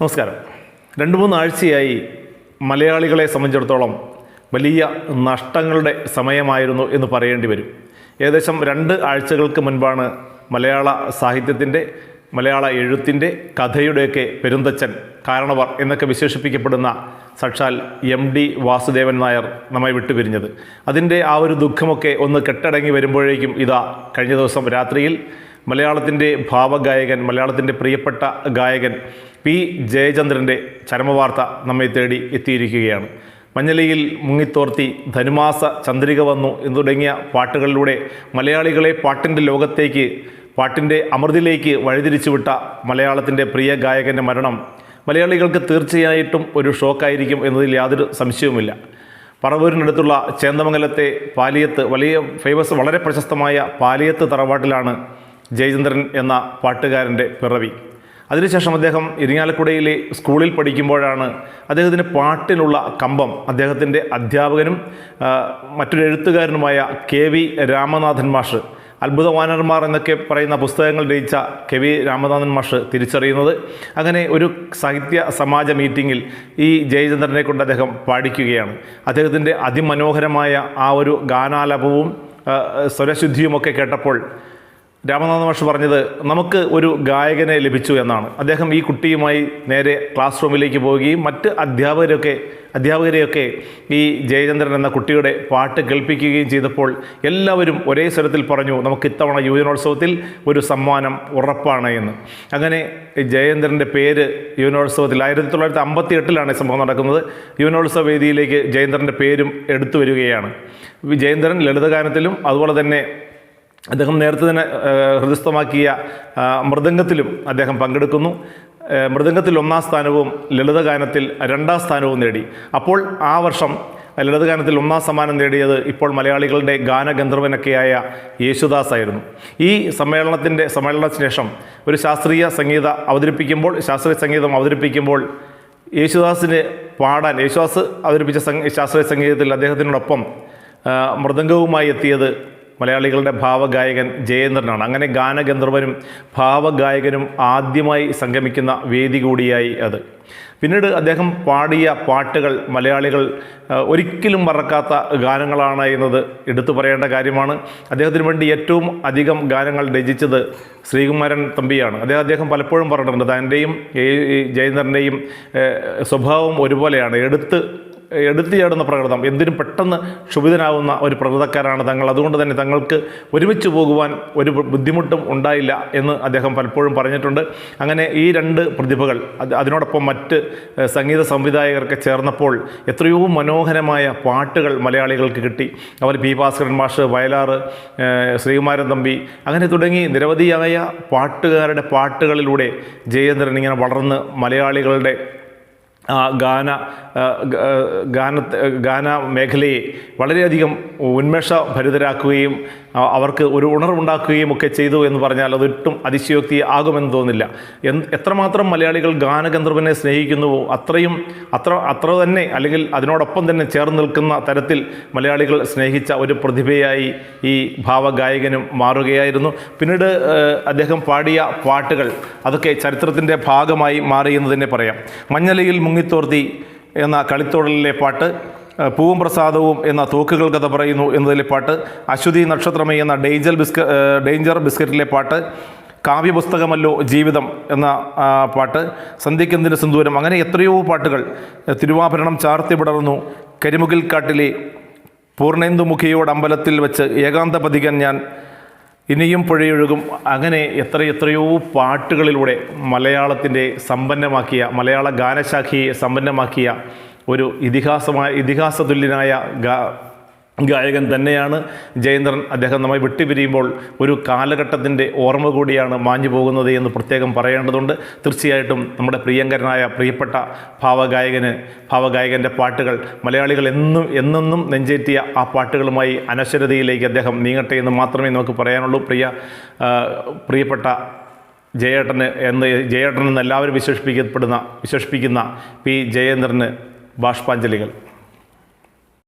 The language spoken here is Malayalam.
നമസ്കാരം. രണ്ട് മൂന്ന് ആഴ്ചയായി മലയാളികളെ സംബന്ധിച്ചിടത്തോളം വലിയ നഷ്ടങ്ങളുടെ സമയമായിരുന്നു എന്ന് പറയേണ്ടി വരും. ഏകദേശം രണ്ട് ആഴ്ചകൾക്ക് മുൻപാണ് മലയാള സാഹിത്യത്തിന്റെ മലയാള എഴുത്തിന്റെ കഥയുടെയൊക്കെ പെരുന്തച്ചൻ കാരണവർ എന്നൊക്കെ വിശേഷിപ്പിക്കപ്പെടുന്ന സാക്ഷാൽ എം ഡി വാസുദേവൻ നായർ നമ്മെ വിട്ടുപിരിഞ്ഞത്. അതിന്റെ ആ ഒരു ദുഃഖമൊക്കെ ഒന്ന് കെട്ടടങ്ങി വരുമ്പോഴേക്കും ഇതാ കഴിഞ്ഞ ദിവസം രാത്രിയിൽ മലയാളത്തിന്റെ ഭാവഗായകൻ മലയാളത്തിന്റെ പ്രിയപ്പെട്ട ഗായകൻ പി. ജയചന്ദ്രന്റെ ചരമവാർത്ത നമ്മെ തേടി എത്തിയിരിക്കുകയാണ്. മഞ്ഞലയിൽ മുങ്ങിത്തോർത്തി ധനുമാസ ചന്ദ്രിക വന്നു എന്ന് തുടങ്ങിയ പാട്ടുകളിലൂടെ മലയാളികളെ പാട്ടിന്റെ ലോകത്തേക്ക് പാട്ടിന്റെ അമൃതിലേക്ക് വഴിതിരിച്ചുവിട്ട മലയാളത്തിന്റെ പ്രിയ ഗായകന്റെ മരണം മലയാളികൾക്ക് തീർച്ചയായിട്ടും ഒരു ഷോക്കായിരിക്കും എന്നതിൽ യാതൊരു സംശയവുമില്ല. പറവൂരിനടുത്തുള്ള ചേന്ദമംഗലത്തെ പാലിയത്ത് വലിയ ഫേമസ് വളരെ പ്രശസ്തമായ പാലിയത്ത് തറവാട്ടിലാണ് ജയചന്ദ്രൻ എന്ന പാട്ടുകാരന്റെ പിറവി. അതിനുശേഷം അദ്ദേഹം ഇരിങ്ങാലക്കുടയിലെ സ്കൂളിൽ പഠിക്കുമ്പോഴാണ് അദ്ദേഹത്തിന് പാട്ടിനുള്ള കമ്പം അദ്ദേഹത്തിന്റെ അധ്യാപകനും മറ്റൊരു എഴുത്തുകാരനുമായ കെ വി രാമനാഥൻ മാഷ് അത്ഭുതവാനർമാർ എന്നൊക്കെ പറയുന്ന പുസ്തകങ്ങൾ രചിച്ച കെ വി രാമനാഥൻ മാഷ് തിരിച്ചറിയുന്നത്. അങ്ങനെ ഒരു സാഹിത്യ സമാജ മീറ്റിങ്ങിൽ ഈ ജയചന്ദ്രനെ കൊണ്ട് അദ്ദേഹം പാടിക്കുകയാണ്. അദ്ദേഹത്തിന്റെ അതിമനോഹരമായ ആ ഒരു ഗാനാലപവും സ്വരശുദ്ധിയുമൊക്കെ കേട്ടപ്പോൾ രാമനാഥ മാഷ് പറഞ്ഞത് നമുക്ക് ഒരു ഗായകനെ ലഭിച്ചു എന്നാണ്. അദ്ദേഹം ഈ കുട്ടിയുമായി നേരെ ക്ലാസ് റൂമിലേക്ക് പോവുകയും മറ്റ് അധ്യാപകരൊക്കെ അധ്യാപകരെയൊക്കെ ഈ ജയചന്ദ്രൻ എന്ന കുട്ടിയുടെ പാട്ട് കേൾപ്പിക്കുകയും ചെയ്തപ്പോൾ എല്ലാവരും ഒരേ സ്വരത്തിൽ പറഞ്ഞു നമുക്ക് ഇത്തവണ യുവജനോത്സവത്തിൽ ഒരു സമ്മാനം ഉറപ്പാണ് എന്ന്. അങ്ങനെ ജയചന്ദ്രന്റെ പേര് യുവനോത്സവത്തിൽ ആയിരത്തി തൊള്ളായിരത്തി അമ്പത്തി എട്ടിലാണ് സംഭവം നടക്കുന്നത്. യുവനോത്സവ വേദിയിലേക്ക് ജയേന്ദ്രന്റെ പേരും എടുത്തു വരികയാണ്. ജയേന്ദ്രൻ ലളിതഗാനത്തിലും അതുപോലെ തന്നെ അദ്ദേഹം നേരത്തെ തന്നെ ഹൃദയസ്ഥമാക്കിയ മൃദംഗത്തിലും അദ്ദേഹം പങ്കെടുക്കുന്നു. മൃദംഗത്തിൽ ഒന്നാം സ്ഥാനവും ലളിതഗാനത്തിൽ രണ്ടാം സ്ഥാനവും നേടി. അപ്പോൾ ആ വർഷം ലളിതഗാനത്തിൽ ഒന്നാം സമ്മാനം നേടിയത് ഇപ്പോൾ മലയാളികളുടെ ഗാനഗന്ധർവനൊക്കെയായ യേശുദാസ് ആയിരുന്നു ഈ സമ്മേളനത്തിന്റെ സമ്മേളനത്തിന് ശേഷം ഒരു ശാസ്ത്രീയ സംഗീത അവതരിപ്പിക്കുമ്പോൾ ശാസ്ത്രീയ സംഗീതം അവതരിപ്പിക്കുമ്പോൾ യേശുദാസിന് പാടാൻ യേശുദാസ് അവതരിപ്പിച്ച ശാസ്ത്രീയ സംഗീതത്തിൽ അദ്ദേഹത്തിനോടൊപ്പം മൃദംഗവുമായി എത്തിയത് മലയാളികളുടെ ഭാവഗായകൻ ജയേന്ദ്രനാണ്. അങ്ങനെ ഗാനഗന്ധർവനും ഭാവഗായകനും ആദ്യമായി സംഗമിക്കുന്ന വേദി കൂടിയായി അത്. പിന്നീട് അദ്ദേഹം പാടിയ പാട്ടുകൾ മലയാളികൾ ഒരിക്കലും മറക്കാത്ത ഗാനങ്ങളാണ് എന്നത് എടുത്തു പറയേണ്ട കാര്യമാണ്. അദ്ദേഹത്തിന് വേണ്ടി ഏറ്റവും അധികം ഗാനങ്ങൾ രചിച്ചത് ശ്രീകുമാരൻ തമ്പിയാണ്. അദ്ദേഹം അദ്ദേഹം പലപ്പോഴും പറഞ്ഞിട്ടുണ്ട് തന്റെയും ജയേന്ദ്രന്റെയും സ്വഭാവം ഒരുപോലെയാണ്. എടുത്ത് എടുത്തിയാടുന്ന പ്രകൃതം. എന്തിനും പെട്ടെന്ന് ക്ഷുഭിതനാവുന്ന ഒരു പ്രകൃതക്കാരാണ് തങ്ങൾ. അതുകൊണ്ട് തന്നെ തങ്ങൾക്ക് ഒരുമിച്ച് പോകുവാൻ ഒരു ബുദ്ധിമുട്ടും ഉണ്ടായില്ല എന്ന് അദ്ദേഹം പലപ്പോഴും പറഞ്ഞിട്ടുണ്ട്. അങ്ങനെ ഈ രണ്ട് പ്രതിഭകൾ അത് അതിനോടൊപ്പം മറ്റ് സംഗീത സംവിധായകർക്ക് ചേർന്നപ്പോൾ എത്രയോ മനോഹരമായ പാട്ടുകൾ മലയാളികൾക്ക് കിട്ടി. അവർ പി ഭാസ്കരൻ മാഷ് വയലാർ ശ്രീകുമാരൻ തമ്പി അങ്ങനെ തുടങ്ങി നിരവധിയായ പാട്ടുകാരുടെ പാട്ടുകളിലൂടെ ജയേന്ദ്രൻ ഇങ്ങനെ വളർന്ന് മലയാളികളുടെ ഗാന ഗാന ഗാന മേഖലയെ വളരെയധികം ഉന്മേഷഭരിതരാക്കുകയും ഭരിതരാക്കുകയും അവർക്ക് ഒരു ഉണർവുണ്ടാക്കുകയും ഒക്കെ ചെയ്തു എന്ന് പറഞ്ഞാൽ അതൊട്ടും അതിശയോക്തി ആകുമെന്ന് തോന്നില്ല. എത്രമാത്രം മലയാളികൾ ഗാനഗന്ധർവനെ സ്നേഹിക്കുന്നുവോ അത്രയും അത്ര അത്ര തന്നെ അല്ലെങ്കിൽ അതിനോടൊപ്പം തന്നെ ചേർന്ന് നിൽക്കുന്ന തരത്തിൽ മലയാളികൾ സ്നേഹിച്ച ഒരു പ്രതിഭയായി ഈ ഭാവഗായകനും മാറുകയായിരുന്നു. പിന്നീട് അദ്ദേഹം പാടിയ പാട്ടുകൾ അതൊക്കെ ചരിത്രത്തിന്റെ ഭാഗമായി മാറിയെന്ന് തന്നെ പറയാം. മഞ്ഞലയിൽ മുങ്ങിത്തോർത്തി എന്ന കളിത്തോടലിലെ പാട്ട് പൂവും പ്രസാദവും എന്ന തോക്കുകൾ കഥ പറയുന്നു എന്നതിലെ പാട്ട് അശ്വതി നക്ഷത്രമേ എന്ന ഡേഞ്ചർ ബിസ്ക ഡേഞ്ചർ ബിസ്ക്കറ്റിലെ പാട്ട് കാവ്യപുസ്തകമല്ലോ ജീവിതം എന്ന പാട്ട് സന്ധ്യക്കെന്തിന് സിന്ദൂരം അങ്ങനെ എത്രയോ പാട്ടുകൾ തിരുവാഭരണം ചാർത്തി വിടർന്നു കരിമുകിൽ കാട്ടിലെ പൂർണേന്ദുമുഖിയോട് അമ്പലത്തിൽ വെച്ച് ഏകാന്തപതികൻ ഞാൻ ഇനിയും പുഴയൊഴുകും. അങ്ങനെ എത്ര എത്രയോ പാട്ടുകളിലൂടെ മലയാളത്തിന്റെ സമ്പന്നമാക്കിയ മലയാള ഗാനശാഖയെ സമ്പന്നമാക്കിയ ഒരു ഇതിഹാസമായ ഇതിഹാസതുല്യനായ ഗാ ഗായകൻ തന്നെയാണ് ജയേന്ദ്രൻ. അദ്ദേഹം നമ്മെ വിട്ടുപിരിയുമ്പോൾ ഒരു കാലഘട്ടത്തിന്റെ ഓർമ്മ കൂടിയാണ് മാഞ്ഞു പോകുന്നത് എന്ന് പ്രത്യേകം പറയേണ്ടതുണ്ട്. തീർച്ചയായിട്ടും നമ്മുടെ പ്രിയങ്കരനായ പ്രിയപ്പെട്ട ഭാവഗായകന് ഭാവഗായകന്റെ പാട്ടുകൾ മലയാളികൾ എന്നും എന്നെന്നും നെഞ്ചേറ്റിയ ആ പാട്ടുകളുമായി അനശ്വരതയിലേക്ക് അദ്ദേഹം നീങ്ങട്ടെ എന്ന് മാത്രമേ നമുക്ക് പറയാനുള്ളൂ. പ്രിയ പ്രിയപ്പെട്ട ജയേട്ടന് എന്ന് ജയേട്ടൻ എന്ന് എല്ലാവരും വിശേഷിപ്പിക്കപ്പെടുന്ന വിശേഷിപ്പിക്കുന്ന പി ജയേന്ദ്രന് ബാഷ്പാഞ്ജലികൾ.